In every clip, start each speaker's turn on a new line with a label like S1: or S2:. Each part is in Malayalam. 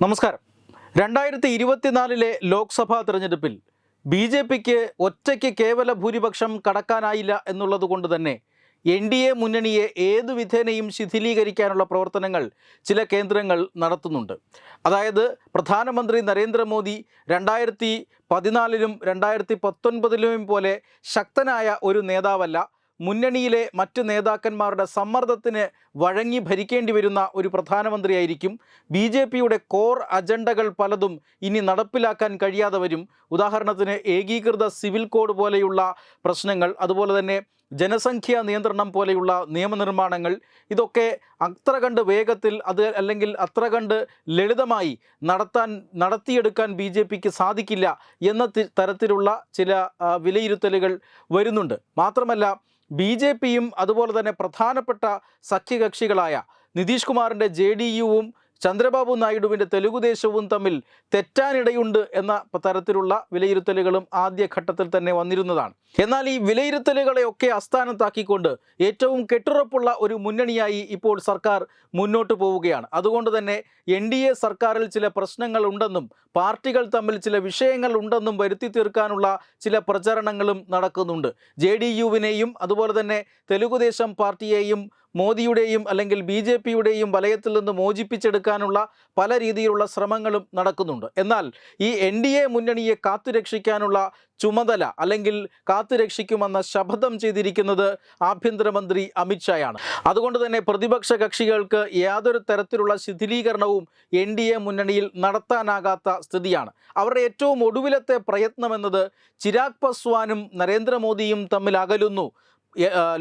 S1: നമസ്കാരം. രണ്ടായിരത്തി ഇരുപത്തിനാലിലെ ലോക്സഭാ തെരഞ്ഞെടുപ്പിൽ ബി ജെ പിക്ക് ഒറ്റയ്ക്ക് കേവല ഭൂരിപക്ഷം കടക്കാനായില്ല എന്നുള്ളത് കൊണ്ട് തന്നെ എൻ ഡി എ മുന്നണിയെ ഏതു വിധേനയും ശിഥിലീകരിക്കാനുള്ള പ്രവർത്തനങ്ങൾ ചില കേന്ദ്രങ്ങൾ നടത്തുന്നുണ്ട്. അതായത് പ്രധാനമന്ത്രി നരേന്ദ്രമോദി രണ്ടായിരത്തി പതിനാലിലും രണ്ടായിരത്തി പത്തൊൻപതിലും പോലെ ശക്തനായ ഒരു നേതാവല്ല മുന്നണിയിലെ മറ്റ് നേതാക്കന്മാരുടെ സമ്മർദ്ദത്തിന് വഴങ്ങി ഭരിക്കേണ്ടി വരുന്ന ഒരു പ്രധാനമന്ത്രിയായിരിക്കും. ബി ജെ പിയുടെ കോർ അജണ്ടകൾ പലതും ഇനി നടപ്പിലാക്കാൻ കഴിയാതെ വരും. ഉദാഹരണത്തിന് ഏകീകൃത സിവിൽ കോഡ് പോലെയുള്ള പ്രശ്നങ്ങൾ അതുപോലെ തന്നെ ജനസംഖ്യാ നിയന്ത്രണം പോലെയുള്ള നിയമനിർമ്മാണങ്ങൾ. ഇതൊക്കെ അത്ര കണ്ട് വേഗത്തിൽ അത് അല്ലെങ്കിൽ അത്ര കണ്ട് ലളിതമായി നടത്താൻ നടത്തിയെടുക്കാൻ ബി ജെ പിക്ക് സാധിക്കില്ല എന്ന തരത്തിലുള്ള ചില വിലയിരുത്തലുകൾ വരുന്നുണ്ട്. മാത്രമല്ല ബി ജെ പിയും അതുപോലെ തന്നെ പ്രധാനപ്പെട്ട സഖ്യകക്ഷികളായ നിതീഷ് കുമാറിന്റെ ജെ ഡി യുവും ചന്ദ്രബാബു നായിഡുവിന്റെ തെലുഗുദേശവും തമ്മിൽ തെറ്റാനിടയുണ്ട് എന്ന തരത്തിലുള്ള വിലയിരുത്തലുകളും ആദ്യഘട്ടത്തിൽ തന്നെ വന്നിരുന്നതാണ്. എന്നാൽ ഈ വിലയിരുത്തലുകളെയൊക്കെ അസ്ഥാനത്താക്കിക്കൊണ്ട് ഏറ്റവും കെട്ടുറപ്പുള്ള ഒരു മുന്നണിയായി ഇപ്പോൾ സർക്കാർ മുന്നോട്ട് പോവുകയാണ്. അതുകൊണ്ട് തന്നെ എൻ ഡി എ സർക്കാരിൽ ചില പ്രശ്നങ്ങൾ ഉണ്ടെന്നും പാർട്ടികൾ തമ്മിൽ ചില വിഷയങ്ങൾ ഉണ്ടെന്നും വരുത്തി തീർക്കാനുള്ള ചില പ്രചരണങ്ങളും നടക്കുന്നുണ്ട്. ജെ ഡി യുവിനെയും അതുപോലെ തന്നെ തെലുഗുദേശം പാർട്ടിയെയും മോദിയുടെയും അല്ലെങ്കിൽ ബി ജെ പിയുടെയും വലയത്തിൽ നിന്ന് മോചിപ്പിച്ചെടുക്കാനുള്ള പല രീതിയിലുള്ള ശ്രമങ്ങളും നടക്കുന്നുണ്ട്. എന്നാൽ ഈ എൻ ഡി എ മുന്നണിയെ കാത്തുരക്ഷിക്കാനുള്ള ചുമതല അല്ലെങ്കിൽ കാത്തുരക്ഷിക്കുമെന്ന ശപഥം ചെയ്തിരിക്കുന്നത് ആഭ്യന്തരമന്ത്രി അമിത്ഷായാണ് അതുകൊണ്ട് തന്നെ പ്രതിപക്ഷ കക്ഷികൾക്ക് യാതൊരു തരത്തിലുള്ള ശിഥിലീകരണവും എൻ ഡി എ മുന്നണിയിൽ നടത്താനാകാത്ത സ്ഥിതിയാണ്. അവരുടെ ഏറ്റവും ഒടുവിലത്തെ പ്രയത്നമെന്നത് ചിരാഗ് പസ്വാനും നരേന്ദ്രമോദിയും തമ്മിൽ അകലുന്നു.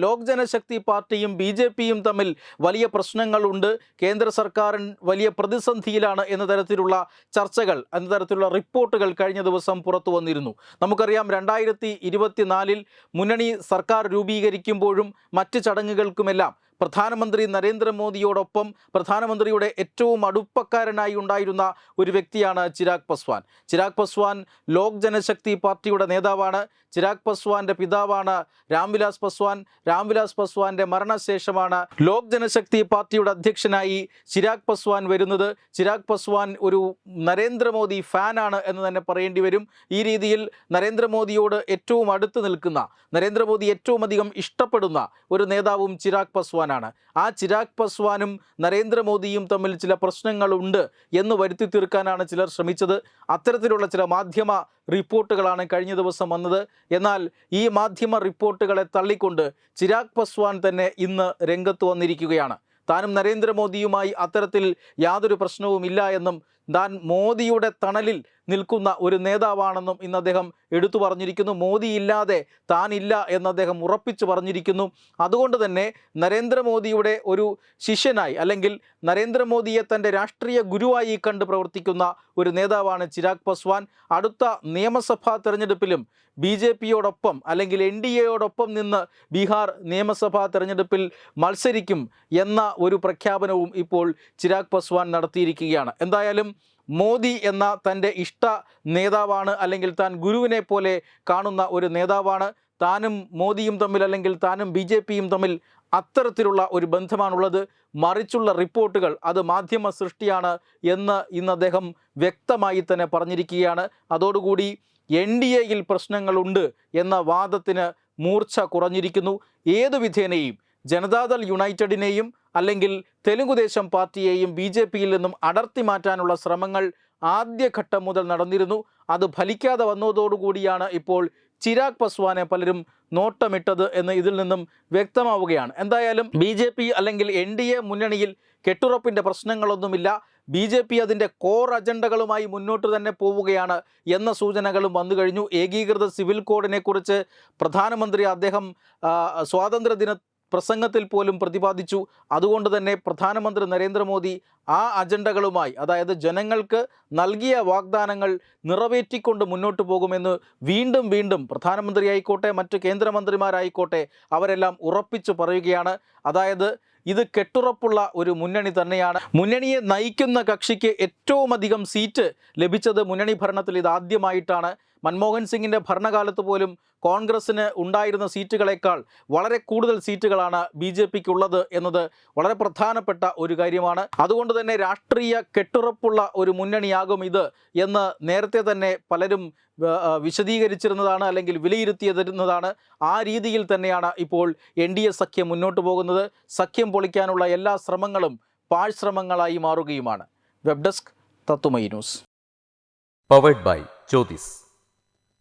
S1: ലോക് ജനശക്തി പാർട്ടിയും ബി ജെ പിയും തമ്മിൽ വലിയ പ്രശ്നങ്ങളുണ്ട്. കേന്ദ്ര സർക്കാർ വലിയ പ്രതിസന്ധിയിലാണ് എന്ന തരത്തിലുള്ള ചർച്ചകൾ എന്ന തരത്തിലുള്ള റിപ്പോർട്ടുകൾ കഴിഞ്ഞ ദിവസം പുറത്തു വന്നിരുന്നു. നമുക്കറിയാം രണ്ടായിരത്തി ഇരുപത്തിനാലിൽ മുന്നണി സർക്കാർ രൂപീകരിക്കുമ്പോഴും മറ്റ് ചടങ്ങുകൾക്കുമെല്ലാം പ്രധാനമന്ത്രി നരേന്ദ്രമോദിയോടൊപ്പം പ്രധാനമന്ത്രിയുടെ ഏറ്റവും അടുപ്പക്കാരനായി ഉണ്ടായിരുന്ന ഒരു വ്യക്തിയാണ് ചിരാഗ് പസ്വാൻ. ചിരാഗ് പസ്വാൻ ലോക് ജനശക്തി പാർട്ടിയുടെ നേതാവാണ്. ചിരാഗ് പസ്വാന്റെ പിതാവാണ് രാംവിലാസ് പസ്വാൻ. രാംവിലാസ് പസ്വാന്റെ മരണശേഷമാണ് ലോക് ജനശക്തി പാർട്ടിയുടെ അധ്യക്ഷനായി ചിരാഗ് പസ്വാൻ വരുന്നത്. ചിരാഗ് പസ്വാൻ ഒരു നരേന്ദ്രമോദി ഫാനാണ് എന്ന് തന്നെ പറയേണ്ടി വരും. ഈ രീതിയിൽ നരേന്ദ്രമോദിയോട് ഏറ്റവും അടുത്ത് നിൽക്കുന്ന നരേന്ദ്രമോദി ഏറ്റവും അധികം ഇഷ്ടപ്പെടുന്ന ഒരു നേതാവും ചിരാഗ് പസ്വാനാണ് ആ ചിരാഗ് പസ്വാനും നരേന്ദ്രമോദിയും തമ്മിൽ ചില പ്രശ്നങ്ങളുണ്ട് എന്ന് വരുത്തി തീർക്കാനാണ് ചിലർ ശ്രമിച്ചത്. അത്തരത്തിലുള്ള ചില മാധ്യമ റിപ്പോർട്ടുകളാണ് കഴിഞ്ഞ ദിവസം വന്നത്. എന്നാൽ ഈ മാധ്യമ റിപ്പോർട്ടുകളെ തള്ളിക്കൊണ്ട് ചിരാഗ് പസ്വാൻ തന്നെ ഇന്ന് രംഗത്ത് വന്നിരിക്കുകയാണ്. താനും നരേന്ദ്രമോദിയുമായി അത്തരത്തിൽ യാതൊരു പ്രശ്നവുമില്ല എന്നും താൻ മോദിയുടെ തണലിൽ നിൽക്കുന്ന ഒരു നേതാവാണെന്നും ഇന്ന് അദ്ദേഹം എടുത്തു പറഞ്ഞിരിക്കുന്നു. മോദി ഇല്ലാതെ താനില്ല എന്ന് അദ്ദേഹം ഉറപ്പിച്ചു പറഞ്ഞിരിക്കുന്നു. അതുകൊണ്ട് തന്നെ നരേന്ദ്രമോദിയുടെ ഒരു ശിഷ്യനായി അല്ലെങ്കിൽ നരേന്ദ്രമോദിയെ തന്റെ രാഷ്ട്രീയ ഗുരുവായി കണ്ട് പ്രവർത്തിക്കുന്ന ഒരു നേതാവാണ് ചിരാഗ് പസ്വാൻ. അടുത്ത നിയമസഭാ തെരഞ്ഞെടുപ്പിലും ബി ജെ പിയോടൊപ്പം അല്ലെങ്കിൽ എൻ ഡി എയോടൊപ്പം നിന്ന് ബീഹാർ നിയമസഭാ തെരഞ്ഞെടുപ്പിൽ മത്സരിക്കും എന്ന ഒരു പ്രഖ്യാപനവും ഇപ്പോൾ ചിരാഗ് പസ്വാൻ നടത്തിയിരിക്കുകയാണ്. എന്തായാലും മോദി എന്ന തന്റെ ഇഷ്ട നേതാവാണ് അല്ലെങ്കിൽ താൻ ഗുരുവിനെ പോലെ കാണുന്ന ഒരു നേതാവാണ്. താനും മോദിയും തമ്മിൽ അല്ലെങ്കിൽ താനും ബി തമ്മിൽ അത്തരത്തിലുള്ള ഒരു ബന്ധമാണുള്ളത്. മറിച്ചുള്ള റിപ്പോർട്ടുകൾ അത് മാധ്യമ സൃഷ്ടിയാണ് എന്ന് ഇന്ന് അദ്ദേഹം വ്യക്തമായി തന്നെ പറഞ്ഞിരിക്കുകയാണ്. അതോടുകൂടി എൻ ഡി എയിൽ പ്രശ്നങ്ങളുണ്ട് എന്ന വാദത്തിന് മൂർച്ച കുറഞ്ഞിരിക്കുന്നു. ഏതു വിധേനയും ജനതാദൾ യുണൈറ്റഡിനെയും അല്ലെങ്കിൽ തെലുങ്കുദേശം പാർട്ടിയെയും ബി ജെ പിയിൽ നിന്നും അടർത്തി മാറ്റാനുള്ള ശ്രമങ്ങൾ ആദ്യഘട്ടം മുതൽ നടന്നിരുന്നു. അത് ഫലിക്കാതെ വന്നതോടുകൂടിയാണ് ഇപ്പോൾ ചിരാഗ് പസ്വാനെ പലരും നോട്ടമിട്ടത് എന്ന് ഇതിൽ നിന്നും വ്യക്തമാവുകയാണ്. എന്തായാലും ബി ജെ പി അല്ലെങ്കിൽ എൻ ഡി എ മുന്നണിയിൽ കെട്ടുറപ്പിന്റെ പ്രശ്നങ്ങളൊന്നുമില്ല. ബി ജെ പി അതിന്റെ കോർ അജണ്ടകളുമായി മുന്നോട്ട് തന്നെ പോവുകയാണ് എന്ന സൂചനകളും വന്നു കഴിഞ്ഞു. ഏകീകൃത സിവിൽ കോഡിനെക്കുറിച്ച് പ്രധാനമന്ത്രി അദ്ദേഹം സ്വാതന്ത്ര്യ സ്വാതന്ത്ര്യദിന പ്രസംഗത്തിൽ പോലും പ്രതിപാദിച്ചു. അതുകൊണ്ട് തന്നെ പ്രധാനമന്ത്രി നരേന്ദ്രമോദി ആ അജണ്ടകളുമായി അതായത് ജനങ്ങൾക്ക് നൽകിയ വാഗ്ദാനങ്ങൾ നിറവേറ്റിക്കൊണ്ട് മുന്നോട്ട് പോകുമെന്ന് വീണ്ടും വീണ്ടും പ്രധാനമന്ത്രി ആയിക്കോട്ടെ മറ്റ് കേന്ദ്രമന്ത്രിമാരായിക്കോട്ടെ അവരെല്ലാം ഉറപ്പിച്ചു പറയുകയാണ്. അതായത് ഇത് കെട്ടുറപ്പുള്ള ഒരു മുന്നണി തന്നെയാണ്. മുന്നണിയെ നയിക്കുന്ന കക്ഷിക്ക് ഏറ്റവും അധികം സീറ്റ് ലഭിച്ചത് മുന്നണി ഭരണത്തിൽ ഇത് ആദ്യമായിട്ടാണ്. മൻമോഹൻ സിംഗിന്റെ ഭരണകാലത്ത് പോലും കോൺഗ്രസ്സിന് ഉണ്ടായിരുന്ന സീറ്റുകളേക്കാൾ വളരെ കൂടുതൽ സീറ്റുകളാണ് ബി ജെ പിക്ക് ഉള്ളത് എന്നത് വളരെ പ്രധാനപ്പെട്ട ഒരു കാര്യമാണ്. അതുകൊണ്ട് തന്നെ രാഷ്ട്രീയ കെട്ടുറപ്പുള്ള ഒരു മുന്നണിയാകും ഇത് എന്ന് നേരത്തെ തന്നെ പലരും വിശദീകരിച്ചിരുന്നതാണ് അല്ലെങ്കിൽ വിലയിരുത്തിയതിരുന്നതാണ്. ആ രീതിയിൽ തന്നെയാണ് ഇപ്പോൾ എൻ ഡി എ സഖ്യം മുന്നോട്ട് പോകുന്നത്. സഖ്യം പൊളിക്കാനുള്ള എല്ലാ ശ്രമങ്ങളും പാഴ്ശ്രമങ്ങളായി മാറുകയുമാണ്. വെബ് ഡെസ്ക് തത്തുമൈ news.
S2: Powered by Jyothis